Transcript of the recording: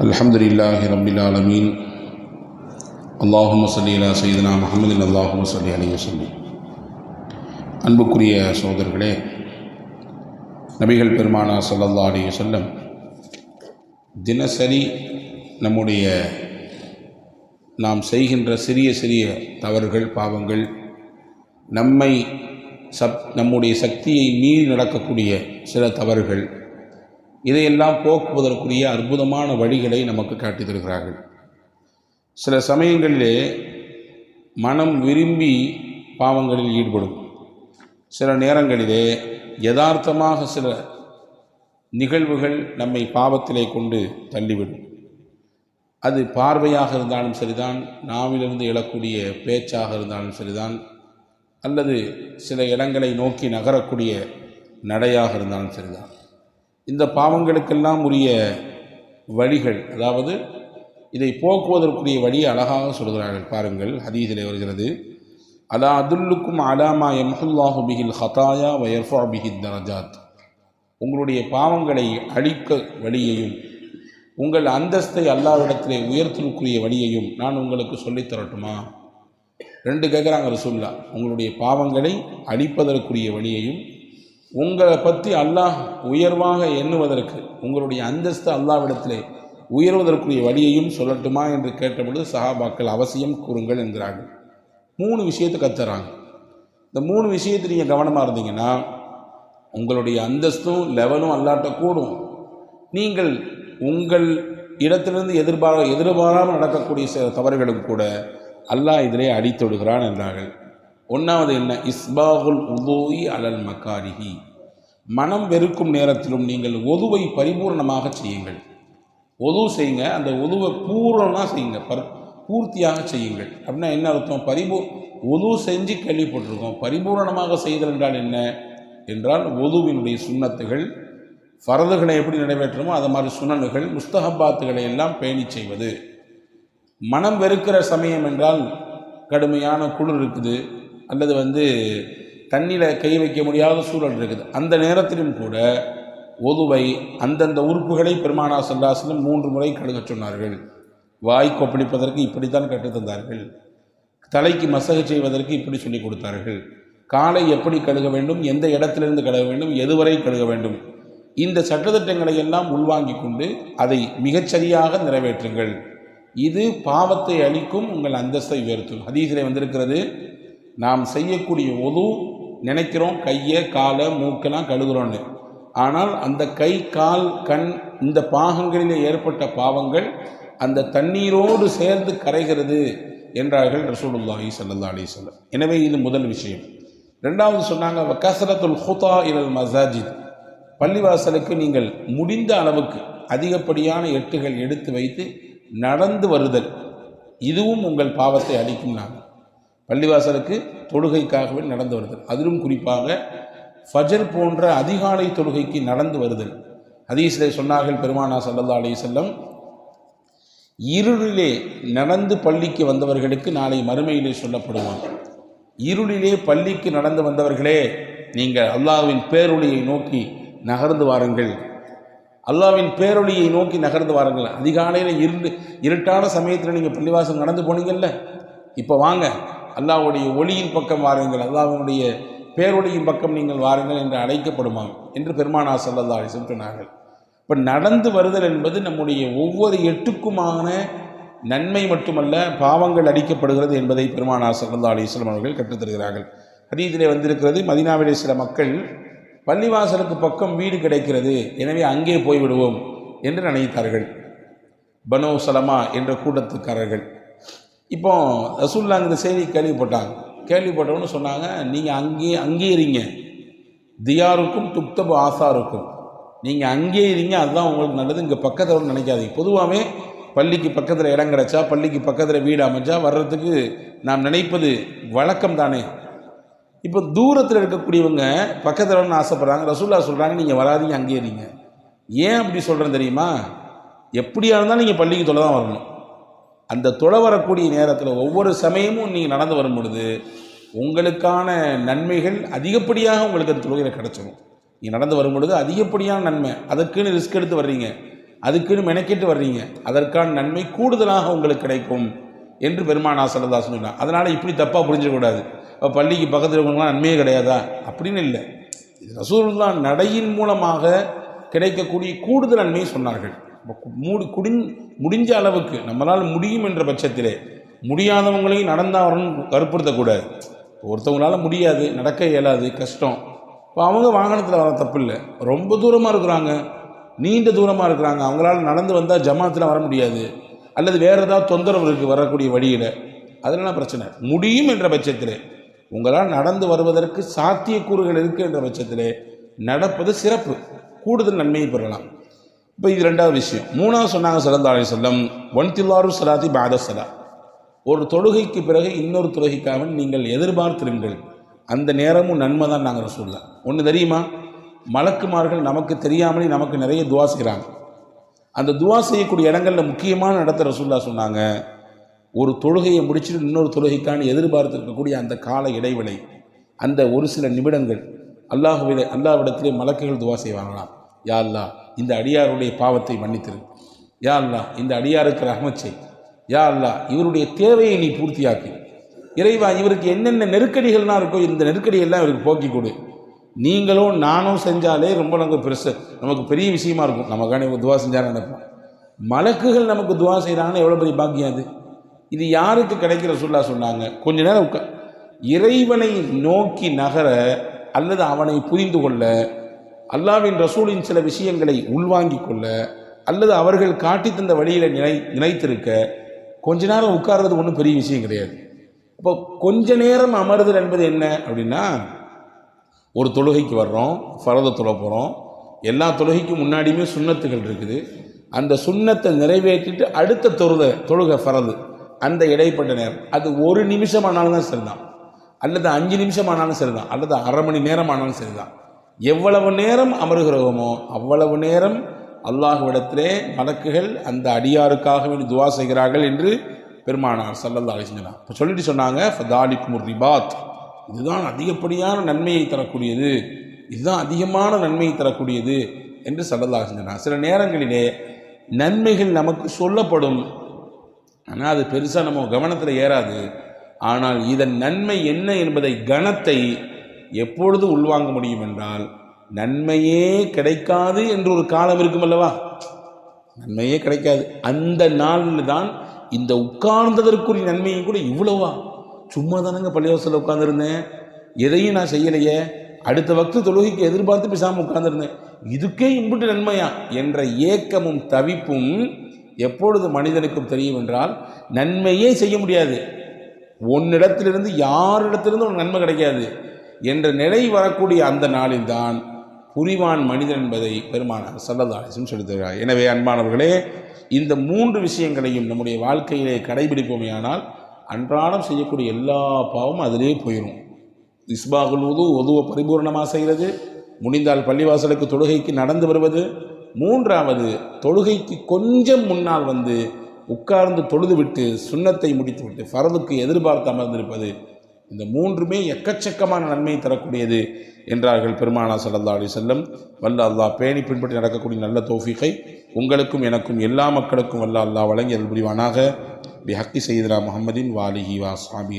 الحمد لله رب العالمين اللهم صل على سيدنا محمد اللهم صل عليه وسلم அன்புக்குரிய சோதர்களே நபிகள் பெருமானா ஸல்லல்லாஹு அலைஹி வஸல்லம் தினசரி நம்முடைய நாம் செய்கின்ற சிறிய சிறிய தவறுகள் பாவங்கள் நம்மை சப் நம்முடைய சக்தியை மீறி நடக்கக்கூடிய சில தவறுகள் இதையெல்லாம் போக்குவதற்குரிய அற்புதமான வழிகளை நமக்கு காட்டி தருகிறார்கள். சில சமயங்களிலே மனம் விரும்பி பாவங்களில் ஈடுபடும். சில நேரங்களிலே யதார்த்தமாக சில நிகழ்வுகள் நம்மை பாவத்திலே கொண்டு தள்ளிவிடும். அது பார்வையாக இருந்தாலும் சரிதான் நாவிலிருந்து எழக்கூடிய பேச்சாக இருந்தாலும் சரிதான் அல்லது சில இடங்களை நோக்கி நகரக்கூடிய நடையாக இருந்தாலும் சரிதான். இந்த பாவங்களுக்கெல்லாம் உரிய வழிகள் அதாவது இதை போக்குவதற்குரிய வழியை அழகாக சொல்கிறார்கள். பாருங்கள் ஹதீஸிலே வருகிறது. அலா அதுல்லுக்கும் அலாமா எம்ஹுல்லாஹு பிஹில் ஹதாயா வயர்ஃபா பிஹித் தரஜாத். உங்களுடைய பாவங்களை அழிக்க வழியையும் உங்கள் அந்தஸ்தை அல்லாவிடத்திலே உயர்த்தலுக்குரிய வழியையும் நான் உங்களுக்கு சொல்லித்தரட்டுமா ரெண்டு கேட்குறாங்க ரசூல்லா உங்களுடைய பாவங்களை அழிப்பதற்குரிய வழியையும் உங்களை பற்றி அல்லாஹ் உயர்வாக எண்ணுவதற்கு உங்களுடைய அந்தஸ்து அல்லாவிடத்திலே உயர்வதற்குரிய வழியையும் சொல்லட்டுமா என்று கேட்டபொழுது சஹாபாக்கள் அவசியம் கூறுங்கள் என்கிறார்கள். மூணு விஷயத்தை கத்துறாங்க. இந்த மூணு விஷயத்தை நீங்கள் கவனமாக இருந்தீங்கன்னா உங்களுடைய அந்தஸ்தும் லெவலும் அல்லாட்ட கூடும். நீங்கள் உங்கள் இடத்திலிருந்து எதிர்பார எதிர்பாராமல் நடக்கக்கூடிய சில தவறுகளும் கூட அல்லாஹ் இதிலே அடித்தொடுகிறான் என்றார்கள். ஒன்றாவது என்ன? இஸ்பாகுல் உதோயி அலல் மக்காரிஹி மனம் வெறுக்கும் நேரத்திலும் நீங்கள் ஒதுவை பரிபூர்ணமாக செய்யுங்கள். ஒது செய்யுங்க அந்த ஒதுவை பூரணமாக செய்யுங்க. பர் பூர்த்தியாக செய்யுங்கள். அப்படின்னா என்ன அர்த்தம்? பரிபூ ஒது செஞ்சு கேள்விப்பட்டிருக்கோம். பரிபூரணமாக செய்தல் என்றால் என்ன? என்றால் ஒதுவினுடைய சுண்ணத்துகள் ஃபரதுகளை எப்படி நிறைவேற்றுமோ அது மாதிரி சுனனுகள் முஸ்தகபாத்துகளை எல்லாம் பேணி செய்வது. மனம் வெறுக்கிற சமயம் என்றால் கடுமையான குளிர் இருக்குது. அல்லது வந்து தண்ணியில் கை வைக்க முடியாத சூழல் இருக்குது. அந்த நேரத்திலும் கூட ஒதுவை அந்தந்த உறுப்புகளை பெருமானா சல்லாசனம் மூன்று முறை கழுகச் சொன்னார்கள். வாய் கொப்பளிப்பதற்கு இப்படித்தான் கற்றுத்தந்தார்கள் தலைக்கு மசகு செய்வதற்கு இப்படி சொல்லிக் கொடுத்தார்கள். காலை எப்படி கழுக வேண்டும் எந்த இடத்திலிருந்து கழுக வேண்டும் எதுவரை கழுக வேண்டும் இந்த சட்டத்திட்டங்களை எல்லாம் உள்வாங்கிக் கொண்டு அதை மிகச்சரியாக நிறைவேற்றுங்கள். இது பாவத்தை அளிக்கும் உங்கள் அந்தஸ்தை உயர்த்தும். ஹதீஸிலே வந்திருக்கிறது நாம் செய்யக்கூடிய உது நினைக்கிறோம் கையை காலை மூக்கெல்லாம் கழுகுறோன்னு ஆனால் அந்த கை கால் கண் இந்த பாகங்களிலே ஏற்பட்ட பாவங்கள் அந்த தண்ணீரோடு சேர்ந்து கரைகிறது என்றார்கள் ரசூலுல்லாஹி சல்லா அலிஸ்லம் எனவே இது முதல் விஷயம். ரெண்டாவது சொன்னாங்க கசரத்துல் ஹுதா இலல் மசாஜித் பள்ளிவாசலுக்கு நீங்கள் முடிந்த அளவுக்கு அதிகப்படியான எட்டுகள் எடுத்து வைத்து நடந்து வருதல். இதுவும் உங்கள் பாவத்தை அளிக்கும் நாங்கள் பள்ளிவாசலுக்கு தொழுகைக்காகவே நடந்து வருதல். அதிலும் குறிப்பாக ஃபஜர் போன்ற அதிகாலை தொழுகைக்கு நடந்து வருதல். ஹதீஸிலே சொன்னார்கள் பெருமானா சல்லல்லா அலி செல்லம் இருளிலே நடந்து பள்ளிக்கு வந்தவர்களுக்கு நாளை மறுமையிலே சொல்லப்படுவான். இருளிலே பள்ளிக்கு நடந்து வந்தவர்களே நீங்கள் அல்லாவின் பேரொழியை நோக்கி நகர்ந்து வாருங்கள். அல்லாவின் பேரொழியை நோக்கி நகர்ந்து வாருங்கள். அதிகாலையில் இருண்டு இருட்டான சமயத்தில் நீங்கள் பள்ளிவாசல் நடந்து போனீங்கல்ல இப்போ வாங்க. அல்லாவுடைய ஒளியின் பக்கம் வாருங்கள் அல்லாவுடைய பேரொழியின் பக்கம் நீங்கள் வாருங்கள் என்று அழைக்கப்படுமாம் என்று பெருமானா சல்லல்லா அலிசம் சொன்னார்கள். இப்போ நடந்து வருதல் என்பது நம்முடைய ஒவ்வொரு எட்டுக்குமான நன்மை மட்டுமல்ல பாவங்கள் அடிக்கப்படுகிறது என்பதை பெருமானா சல்லா அலிஸ்லாம் அவர்கள் கற்றுத்தருகிறார்கள். ஹதீதிலே வந்திருக்கிறது மதினாவிலே சில மக்கள் பள்ளிவாசலுக்கு பக்கம் வீடு கிடைக்கிறது எனவே அங்கே போய்விடுவோம் என்று நினைத்தார்கள். பனோ சலமா என்ற கூட்டத்துக்காரர்கள். இப்போ ரசூல்லா இந்த செய்தி கேள்விப்பட்டாங்க. கேள்விப்பட்டவொன்னு சொன்னாங்க நீங்கள் அங்கேயே அங்கே இருங்க தியாருக்கும் துப்தபு ஆசாருக்கும். நீங்கள் அங்கே இருங்க அதுதான் உங்களுக்கு நல்லது. இங்கே பக்கத்தில் நினைக்காதீங்க. பொதுவாகவே பள்ளிக்கு பக்கத்தில் இடம் கிடச்சா பள்ளிக்கு பக்கத்தில் வீடு அமைச்சா வர்றதுக்கு நாம் நினைப்பது வழக்கம் தானே. இப்போ தூரத்தில் இருக்கக்கூடியவங்க பக்கத்தில் வரணும்னு ஆசைப்பட்றாங்க. ரசூல்லா சொல்கிறாங்க நீங்கள் வராதீங்க அங்கே இருங்க ஏன் அப்படி சொல்கிறேன் தெரியுமா? எப்படியா இருந்தாலும் நீங்கள் பள்ளிக்கு தொலை தான் வரணும். அந்த தொலை வரக்கூடிய நேரத்தில் ஒவ்வொரு சமயமும் நீங்கள் நடந்து வரும் பொழுது உங்களுக்கான நன்மைகள் அதிகப்படியாக உங்களுக்கு அந்த தொழுகையில் கிடச்சிடும் நீங்கள் நடந்து வரும் பொழுது அதிகப்படியான நன்மை அதற்குன்னு ரிஸ்க் எடுத்து வர்றீங்க அதுக்குன்னு மெனக்கெட்டு வர்றீங்க அதற்கான நன்மை கூடுதலாக உங்களுக்கு கிடைக்கும் என்று பெருமானா சல்லா சொன்னார். அதனால் இப்படி தப்பாக புரிஞ்சிடக்கூடாது இப்போ பள்ளிக்கு பக்கத்தில் இருக்கவங்களாம் நன்மையே கிடையாதா? அப்படின்னு இல்லை. இது நடையின் மூலமாக கிடைக்கக்கூடிய கூடுதல் நன்மையை சொன்னார்கள். மூடி குடிஞ் முடிஞ்ச அளவுக்கு நம்மளால் முடியும் என்ற பட்சத்திலே முடியாதவங்களையும் நடந்தால் வரணும்னு வற்புறுத்தக்கூடாது ஒருத்தவங்களால முடியாது நடக்க இயலாது கஷ்டம். இப்போ அவங்க வாகனத்தில் வர தப்பு இல்லை ரொம்ப தூரமாக இருக்கிறாங்க நீண்ட தூரமாக இருக்கிறாங்க. அவங்களால நடந்து வந்தால் ஜமாத்தில் வர முடியாது. அல்லது வேறு ஏதாவது தொந்தரவு இருக்குது வரக்கூடிய வழியில். அதெல்லாம் பிரச்சனை. முடியும் என்ற பட்சத்திலே உங்களால் நடந்து வருவதற்கு சாத்தியக்கூறுகள் இருக்கு என்ற பட்சத்திலே நடப்பது சிறப்பு. கூடுதல் நன்மையை பெறலாம். இப்போ இது ரெண்டாவது விஷயம். மூணாவது சொன்னாங்க சல்லா அலி செல்லம் ஒன் தில்லாரு சலாத்தி பாத சலா ஒரு தொழுகைக்கு பிறகு இன்னொரு தொழுகைக்காக நீங்கள் எதிர்பார்த்திருங்கள். அந்த நேரமும் நன்மை தான் நாங்கள் சொல்லலாம் ஒன்று தெரியுமா? மலக்குமார்கள் நமக்கு தெரியாமலே நமக்கு நிறைய துவா செய்கிறாங்க அந்த துவா செய்யக்கூடிய இடங்களில் முக்கியமான இடத்த ரசூல்லா சொன்னாங்க. ஒரு தொழுகையை முடிச்சுட்டு இன்னொரு தொழுகைக்கான எதிர்பார்த்திருக்கக்கூடிய அந்த கால இடைவெளி அந்த ஒரு சில நிமிடங்கள் அல்லாஹுவிட அல்லாஹ்விடத்திலே மலக்குகள் துவா செய்வாங்களாம். யா இந்த அடியாருடைய பாவத்தை மன்னித்திரு. யா அல்லாஹ் இந்த அடியாருக்கு ரஹமத் செய். யா அல்லா இவருடைய தேவையை நீ பூர்த்தியாக்கு. இறைவா இவருக்கு என்னென்ன நெருக்கடிகள்லாம் இருக்கோ இந்த நெருக்கடியெல்லாம் இவருக்கு போக்கி கொடு. நீங்களும் நானும் செஞ்சாலே ரொம்ப நமக்கு பெருசு. நமக்கு பெரிய விஷயமா இருக்கும். நமக்கான இவங்க துவா செஞ்சால் நினைப்போம். மலக்குகள் நமக்கு துவா செய்கிறாங்கன்னு எவ்வளோ பெரிய பாக்கியம் அது? இது யாருக்கு கிடைக்கிற சொல்லா சொன்னாங்க. கொஞ்ச நேரம் உட்கா இறைவனை நோக்கி நகர அல்லது அவனை புரிந்து கொள்ள அல்லாவின் ரசூலின் சில விஷயங்களை உள்வாங்கிக் கொள்ள அல்லது அவர்கள் காட்டித் தந்த வழியில் நினை நினைத்திருக்க கொஞ்ச நேரம் உட்கார்றது ஒன்றும் பெரிய விஷயம் கிடையாது. இப்போ கொஞ்ச நேரம் அமருதல் என்பது என்ன அப்படின்னா ஒரு தொழுகைக்கு வர்றோம் ஃபரத தொழ போகிறோம் எல்லா தொழுகைக்கும் முன்னாடியுமே சுண்ணத்துகள் இருக்குது. அந்த சுண்ணத்தை நிறைவேற்றிட்டு அடுத்த தொழுக தொழுகை ஃபரது அந்த இடைப்பட்ட நேரம். அது ஒரு நிமிஷம் ஆனாலும் தான் சரிதான். அல்லது அஞ்சு நிமிஷம் ஆனாலும் சரிதான். அல்லது அரை மணி நேரம் ஆனாலும் சரிதான். எவ்வளவு நேரம் அமருகிறோமோ அவ்வளவு நேரம் அல்லாஹ்விடத்திலே மலக்குகள் அந்த அடியாருக்காக வேண்டி துவா செய்கிறார்கள் என்று பெருமானார் சல்லல்லா அலிஸ்லாம் இப்போ சொல்லிட்டு சொன்னாங்க ஃபதாலிக்கும் ரிபாத். இதுதான் அதிகப்படியான நன்மையை தரக்கூடியது. இதுதான் அதிகமான நன்மையை தரக்கூடியது என்று சல்லல்லா செஞ்சார் சில நேரங்களிலே நன்மைகள் நமக்கு சொல்லப்படும். ஆனால் அது பெருசாக நம்ம கவனத்தில் ஏறாது. ஆனால் இதன் நன்மை என்ன என்பதை கணத்தை எப்பொழுது உள்வாங்க முடியும் என்றால் நன்மையே கிடைக்காது என்று ஒரு காலம் இருக்கும் அல்லவா? நன்மையே கிடைக்காது. அந்த நாளில் தான் இந்த உட்கார்ந்ததற்குரிய நன்மையும் கூட இவ்வளவா? சும்மா தானங்க பள்ளிவாசலில் உட்காந்துருந்தேன் எதையும் நான் செய்யலையே. அடுத்த வக்து தொழுகைக்கு எதிர்பார்த்து பேசாமல் உட்கார்ந்துருந்தேன். இதுக்கே இம்புட்டு நன்மையா? என்ற ஏக்கமும் தவிப்பும் எப்பொழுது மனிதனுக்கும் தெரியும் என்றால் நன்மையே செய்ய முடியாது. உன்னிடத்திலிருந்து யாரிடத்திலிருந்து ஒரு நன்மை கிடைக்காது. என்ற நிலை வரக்கூடிய அந்த நாளில்தான் புரிவான் மனிதன் என்பதை பெருமானார் சல்லதாசன் சொல்லித்தருகிறார். எனவே அன்பானவர்களே இந்த மூன்று விஷயங்களையும் நம்முடைய வாழ்க்கையிலே கடைபிடிப்போமேயானால் அன்றாடம் செய்யக்கூடிய எல்லா பாவமும் அதிலே போயிடும் இஸ்பாகுல் உது உதுவை பரிபூர்ணமாக செய்கிறது முடிந்தால் பள்ளிவாசலுக்கு தொழுகைக்கு நடந்து வருவது மூன்றாவது தொழுகைக்கு கொஞ்சம் முன்னால் வந்து உட்கார்ந்து தொழுதுவிட்டு சுண்ணத்தை முடித்துவிட்டு ஃபரதுக்கு எதிர்பார்த்து அமர்ந்திருப்பது இந்த மூன்றுமே எக்கச்சக்கமான நன்மை தரக்கூடியது என்றார்கள் பெருமானா சல்லா அலி செல்லம் வல்ல அல்லாஹ் பேணி பின்பற்றி நடக்கக்கூடிய நல்ல தோஃபிகை உங்களுக்கும் எனக்கும் எல்லா மக்களுக்கும் வல்ல அல்லாஹ் வழங்கி அருள் புரிவானாக. பி ஹக்கி செய்தரா முகமதின் வாலிஹி வா சாபி